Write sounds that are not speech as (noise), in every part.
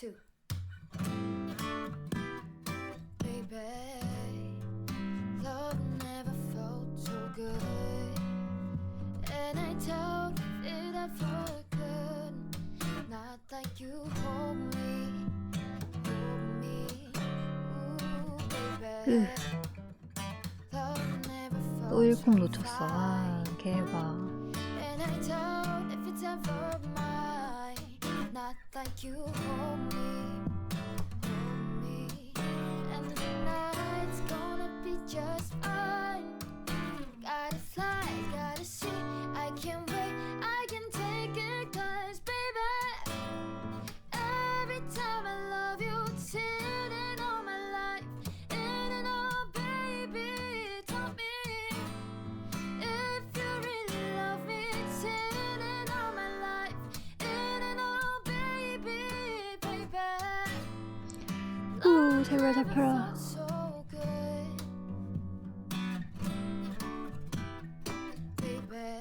two. Baby, love never felt so good, and I doubt it ever could. Not like you hold me, hold me, ooh, baby. Love never felt 또 1콩 so 놓쳤어. 아, 개봐. Not like you hold me, hold me. And the night's gonna be just fine. Gotta fly, gotta see. I can't wait, 제발 잡혀라.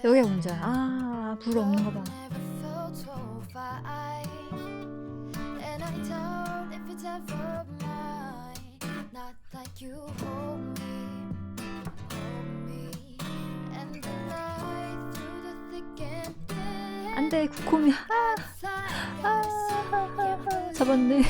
여기가 문제야. 아, 불 없는 거 봐. never felt so fine. And I doubt if it's ever mine. Not like you hold me, hold me. And the light through the thick and thin. 안 돼, 구콤이야. 아, 아, gotta see, 잡았네.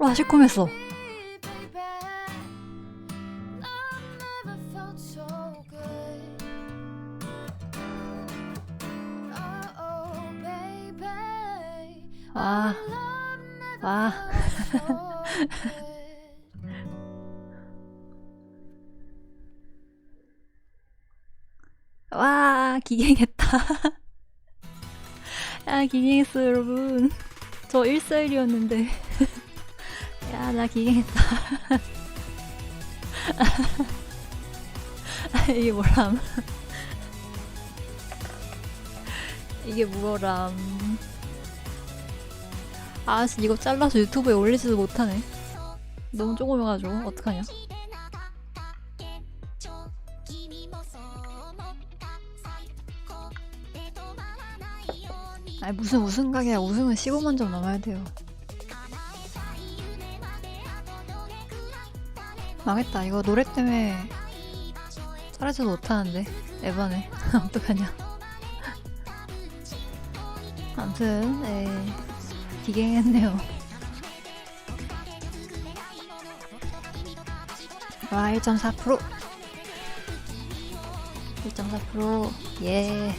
와. Oh, oh, baby. 와, 와. 와, 기갱했다. 야, 기갱했어, 여러분. 저 1셀이었는데. 야, 나 기갱했다. 아, (laughs) 이게 뭐람. 이게 뭐람. 아, 씨, 이거 잘라서 유튜브에 올리지도 못하네. 너무 조금해가지고, 어떡하냐. 아니, 무슨 우승각이야. 우승은 15만 점 넘어야 돼요. 망했다. 이거 노래 때문에 잘하지도 못하는데. 에바네. (laughs) 어떡하냐. 아무튼, 에 기갱했네요. 와, 1.4%. 1.4%. 예.